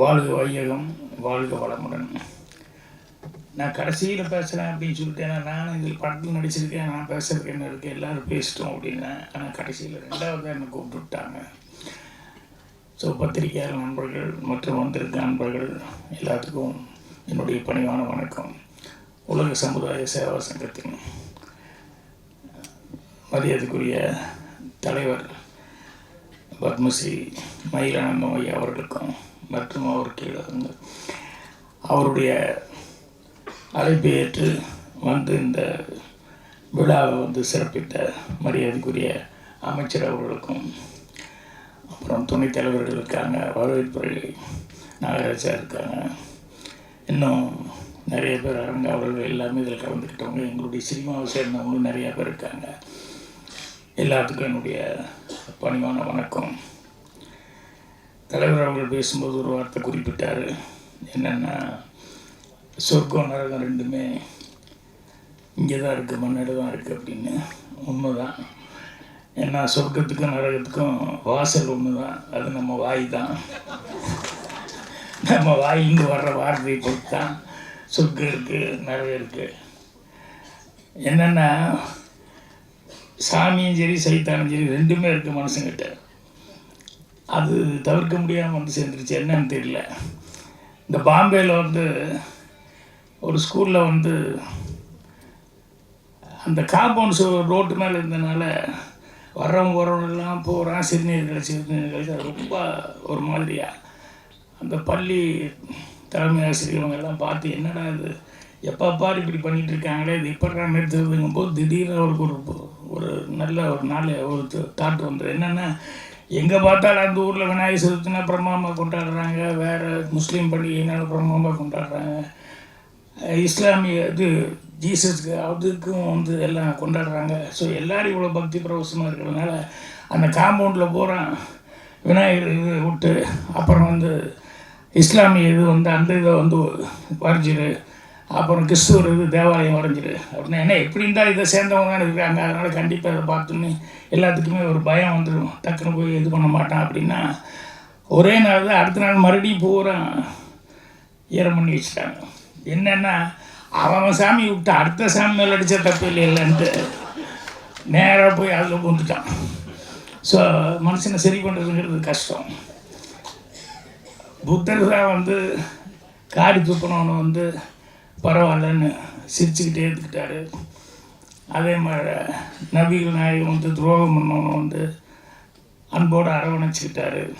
வாழ்க வையகம் வாழ்க வளமுடன். நான் கடைசியில் பேசுகிறேன் அப்படின்னு சொல்லிட்டேன் நான் இதில் படத்தில் நடிச்சிருக்கேன் நான் பேசுகிறேன் என்ன இருக்குது எல்லோரும் பேசிட்டோம் அப்படின்னா ஆனால் கடைசியில் ரெண்டாவது என்னை கூப்பிட்டு விட்டாங்க ஸோ பத்திரிகையாளர் நண்பர்கள் மற்றும் வந்திருக்க நண்பர்கள் எல்லாத்துக்கும் என்னுடைய பணிவான வணக்கம். உலக சமுதாய சேவா சங்கத்தின் மரியாதைக்குரிய தலைவர் பத்மஸ்ரீ மயிலானந்தம் ஐயா அவர்களுக்கும் மற்றும் அவர் கீழே அவருடைய அழைப்பை ஏற்று வந்து இந்த விழாவை வந்து சிறப்பித்த மரியாதைக்குரிய அமைச்சர் அவர்களுக்கும் அப்புறம் துணைத் தலைவர்கள் இருக்காங்க வரவேற்புரை நாகராஜா இருக்காங்க இன்னும் நிறைய பேர் அரங்க அவர்கள் எல்லாமே இதில் கலந்துக்கிட்டவங்க எங்களுடைய சினிமாவை சேர்ந்தவங்களும் நிறையா பேர் இருக்காங்க. எல்லாத்துக்கும் என்னுடைய பணிவான வணக்கம். தலைவர் அவர்கள் பேசும்போது ஒரு வார்த்தை குறிப்பிட்டார். என்னென்னா சொர்க்கம் நரகம் ரெண்டுமே இங்கே தான் இருக்குது மண்ணில் தான் இருக்குது அப்படின்னு. உண்மை தான் ஏன்னா சொர்க்கத்துக்கும் நரகத்துக்கும் வாசல் ஒன்று தான் அது நம்ம வாய் தான் நம்ம வாயிலிருந்து வர்ற வார்த்தையை பொறுத்து தான் சொர்க்கம் இருக்குது நரகம் இருக்குது என்னென்னா சாமியும் சரி சைத்தானும் சரி ரெண்டுமே இருக்குது மனுஷங்கிட்ட. அது தவிர்க்க முடியாமல் வந்து சேர்ந்துருச்சு. என்னன்னு தெரியல. இந்த பாம்பேயில் வந்து ஒரு ஸ்கூலில் வந்து அந்த காம்பவுண்ட் ரோட்டு மேலே இருந்தனால வர்றவங்க போகிறவங்கெல்லாம் போகிறான் சிறுநீர் சிறுநீர்கள். சிறுநீர் அது ரொம்ப ஒரு மாதிரியாக அந்த பள்ளி தலைமை ஆசிரியர் எல்லாம் பார்த்து என்னடா இது? எப்போ பார் இப்படி பண்ணிகிட்டு இருக்காங்களே இது இப்போ நிறுத்துறதுங்கும் போது திடீர்னு அவருக்கு ஒரு ஒரு நல்ல ஒரு நாள் ஒரு தாட் வந்துடும் என்னென்னா எங்கே பார்த்தாலும் அந்த ஊரில் விநாயகர் சதுர்த்தினா பிரம்மாமா கொண்டாடுறாங்க. வேறு முஸ்லீம் பண்டிகைனாலும் பிரம்மாமா கொண்டாடுறாங்க. இஸ்லாமிய இது ஜீசஸ்க்கு அதுக்கும் வந்து எல்லாம் கொண்டாடுறாங்க. ஸோ எல்லோரும் இவ்வளோ பக்தி பிரவசமாக இருக்கிறதுனால அந்த காம்பவுண்டில் பூரா விநாயகர் இது விட்டு அப்புறம் வந்து இஸ்லாமிய இது வந்து அந்த இதை வந்து வரைஞ்சிரு. அப்புறம் கிறிஸ்துவர் இது தேவாலயம் வரைஞ்சிரு. அப்படின்னா என்ன எப்படி இருந்தால் இதை சேர்ந்தவங்க தான் இருக்காங்க. அதனால் கண்டிப்பாக இதை பார்த்துன்னு எல்லாத்துக்குமே ஒரு பயம் வந்துடும் டக்குன்னு போய் இது பண்ண மாட்டான் அப்படின்னா ஒரே நாள் தான் அடுத்த நாள் மறுபடியும் பூரா ஈரம் பண்ணி வச்சுட்டாங்க. என்னென்னா அவன் சாமி விட்டு அடுத்த சாமி மேலே அடித்த தப்பு இல்லை இல்லைன்ட்டு நேராக போய் அதில் பூந்துட்டான் ஸோ மனுஷனை சரி பண்ணுறதுங்கிறது கஷ்டம். புத்தர் தான் வந்து காடி துப்புனவனை வந்து பரவாயில்லன்னு சிரிச்சுக்கிட்டே இருந்துக்கிட்டாரு. அதே மாதிரி நபிகள் நாயகம் வந்து துரோகம் பண்ணவனை வந்து அன்போடு அரவணைச்சிக்கிட்டாரு.